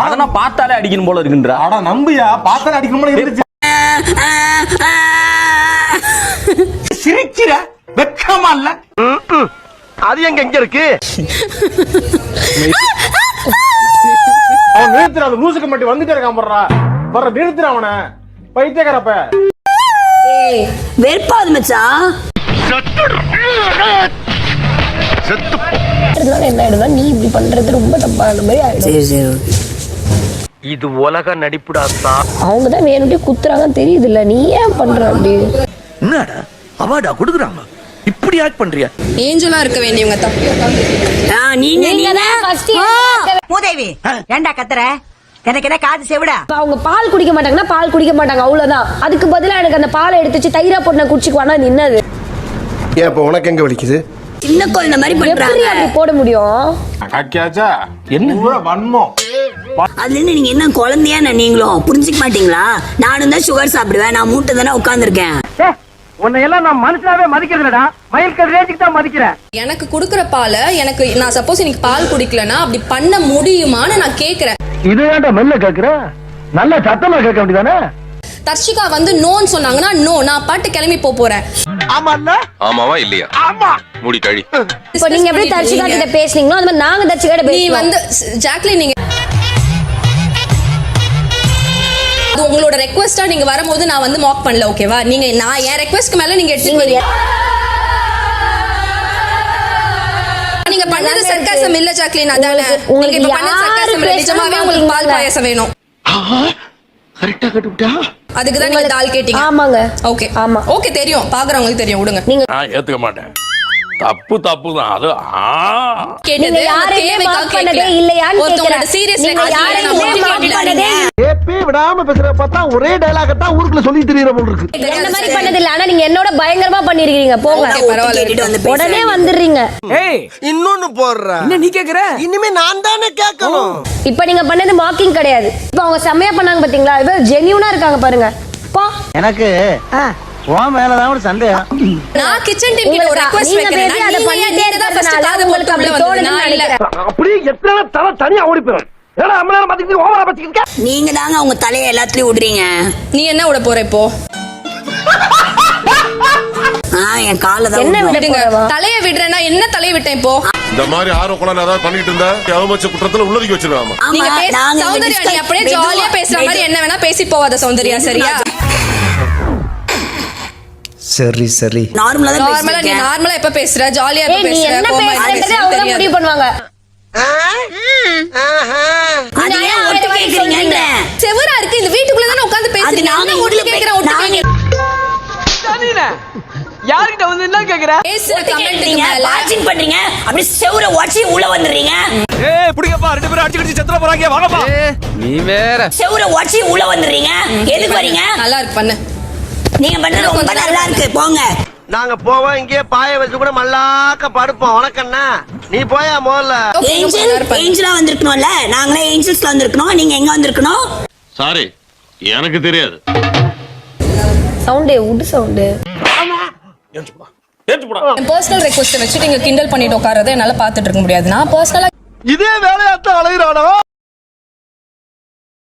அதெல்லாம் பார்த்தாலே அடிக்கணும் போல இருக்குன்றா. அட நம்பியா? பார்த்தாலே அடிக்கணும்னு இருந்துச்சு. சிரிக்கிற? வெக்கமா இல்ல? அது எங்க எங்க இருக்கு? அவன் நிறுத்துற அந்த லூசுக்கு மட்டும் வந்துட்டே இருக்கான் போடுறா. வர நிறுத்துற அவனை. பைத்தியக்காரப்ப. வெறுப்பாது மச்சான். இதனால என்ன ஆயிடுதா நீ இப்படி பண்றது ரொம்ப தப்பான மாதிரி ஆயிடும். சரி சரி இது உலக நடிப்புடா சார் அவங்க தான் வேணும்ட்டே குத்துறாங்கன்னு தெரியுது இல்ல நீ ஏன் பண்ற அப்படி? என்னடா அவார்டா கொடுக்குறாங்க. இப்படி ஆக்ட் பண்றியா? ஏஞ்சலா இருக்க வேண்டியவங்க தப்பு. ஆ, நீங்க நீங்க. தான் ஆ. மூதேவி ஏண்டா கத்துற? எனக்கு என்ன காது செவிடா? அவங்க பால் குடிக்க மாட்டாங்கன்னா பால் குடிக்க மாட்டாங்க அவ்வளவுதான். அதுக்கு பதிலா எனக்கு அந்த பாலை எடுத்து வச்சு தயிரா போட்டு நான் குடிச்சுக்குவானா அது என்னது? ஏன் இப்போ உனக்கு எங்க வலிக்குது? சின்ன குழந்தை மாதிரி எப்படி பண்றாங்க. அப்படி போட முடியும்? கக்கியாச்சா? என்ன? வன்மம். அதுல இருந்து நீங்க என்ன குழந்தையா நான் நீங்களும் புரிஞ்சுக்க மாட்டீங்களா? நானும் தான் சுகர் சாப்பிடுவேன். நான் மூட்டை தானே உட்காந்துருக்கேன் உன்னை எல்லாம் நான் மனுஷனாவே மதிக்கிறது இல்லடா மயில் கல் ரேஞ்சுக்கு தான் மதிக்கிறேன். எனக்கு கொடுக்குற பாலை எனக்கு நான் சப்போஸ் இன்னைக்கு பால் குடிக்கலனா அப்படி பண்ண முடியுமான்னு நான் கேக்குறேன். இது ஏன்டா மெல்ல கேக்குற? நல்ல சத்தமா கேட்க வேண்டியதானே? தர்ஷிகா வந்து நோன்னு சொன்னாங்கன்னா நோ நான் பாட்டு கிளம்பி போப் போறேன். ஆமா ஆமாவா இல்லையா? ஆமா. மூடி கழி. இப்போ நீங்க எப்படி தர்ஷிகா கிட்ட பேசுனீங்களோ அது மாதிரி நாங்க தர்ஷிகா கிட்ட நீ பேசுவோம். வந்து ஜாக்லின் நீங்க அது உங்களோட ரெக்வெஸ்டா நீங்க வரும்போது நான் வந்து மாக் பண்ணல ஓகேவா நீங்க நான் என் ரெக்வெஸ்ட்க்கு மேல நீங்க எடுத்துக்கீங்க நீங்க பண்ணது சர்க்காசம் இல்ல ஜாக்லின் அதானே? உங்களுக்கு- இப்ப பண்ணது சர்க்காசம் இல்ல. நிஜமாவே உங்களுக்கு பால் பாயாசம் வேணும். கரெக்டா கட்டுவிட்டா அதுக்கு தான் நீங்க தால் கேட்டீங்க. ஆமாங்க. ஓகே ஆமா. ஓகே தெரியும். பாக்குறவங்களுக்கு தெரியும். விடுங்க. நான் ஏத்துக்க மாட்டேன். தப்பு தப்பு தான். அது ஆ. கேட்டது நீங்க யாரையுமே பண்ணதே. இல்லையான்னு கேக்குறேன். நீங்க யாரையுமே. பண்ணதே ஏப்பே விடாம பேசுற பார்த்தா ஒரே டயலாக தான் ஊருக்குள்ள சொல்லி தெரியற போல இருக்கு. என்ன மாதிரி பண்ணது இல்ல ஆனா நீங்க என்னோட பயங்கரமா பண்ணிருக்கீங்க. போங்க. பரவாயில்ல. உடனே வந்துடுறீங்க. இன்னொன்னு போடுற. என்ன நீ கேக்குற? இனிமே நான் தானே கேட்கணும். இப்ப நீங்க பண்ணது மார்க்கிங் கிடையாது. இப்ப அவங்க செம்மையா பண்ணாங்க பாத்தீங்களா? இது ஜெனியூனா இருக்காங்க பாருங்க. பா. எனக்கு உன் மேலதான் ஒரு சந்தேகம். நான் கிச்சன் டீம் கிட்ட ஒரு ரெக்வெஸ்ட் நீங்க வைக்கிறேன். பேசி அதை நீங்க பண்ணிட்டே நீங்க தான் ஃபர்ஸ்ட் காது உங்களுக்கு போட்டு அப்படியே எத்தனை தலை தனியா ஓடி போயிடும் நீங்க தாங்க அவங்க தலையை எல்லாத்துலயும் விடுறீங்க. நீ என்ன விட போற இப்போ? ஆ என் காலை தான் என்ன விடுங்க? தலைய விடுறேன்னா என்ன தலைய விட்டேன் இப்போ? இந்த மாதிரி ஆர்வ குழந்தை ஏதாவது பண்ணிட்டு இருந்தா அவமச்ச குற்றத்துல உள்ளதுக்கு வச்சிருக்காமா ஆமா, நீங்க சௌந்தர்யா நீ அப்படியே ஜாலியா பேசுற மாதிரி மெது- என்ன வேணா பேசி போவாத சௌந்தர்யா சரியா? சரி சரி. நார்மலா தான் நார்மலா நீ. நார்மலா எப்ப பேசுற? ஜாலியா எப்ப நீ பேசுற? என்ன கோமா பேசுறதுன்னு பேசுறன்னு அவங்க முடிவு பண்ணுவாங்க. செவரா இருக்கு. இந்த வீட்டுக்குள்ள தானே உட்கார்ந்து பேசுறீங்க. நாங்க என்ன ஒட்டு இங்க கேக்குற ஒட்டு நாங்க- கேக்குற யார்கிட்ட வந்து என்ன கேக்குற? பேசுற மேல. watching பண்றீங்க அப்படியே செவுரை உடைச்சு உள்ள வந்துடுறீங்க. ஏய் புடிங்கப்பா ரெண்டு பேரும் அடிச்சு அடிச்சு செத்துற போறாங்க வாங்கப்பா. நீ வேற. செவுரை உடைச்சு உள்ள வந்துடுறீங்க. எதுக்கு வரீங்க நல்லா இருக்கு பண்ணு. நீங்க ரொம்ப கொஞ்சம் நல்லா இருக்கு. போங்க. நாங்க போவோம் இங்கே பாய வச்சு கூட மல்லாக்க படுப்போம். உனக்கண்ணா நீ போயா முதல்ல ஏஞ்சல். ஏஞ்சலா வந்திருக்கணும்ல. நாங்களே ஏஞ்சல்ஸ்ல வந்திருக்கணும். நீங்க எங்க வந்திருக்கணும்? சாரி எனக்கு தெரியாது. சவுண்டே உட் சவுண்டு என் பர்சனல் ரெக்வெஸ்ட் வச்சுட்டு நீங்க கிண்டல் பண்ணிட்டு உட்காரதை என்னால பாத்துட்டு இருக்க முடியாது. நான் பர்சனலா இதே வேலையாத்தான் அலையிறானா?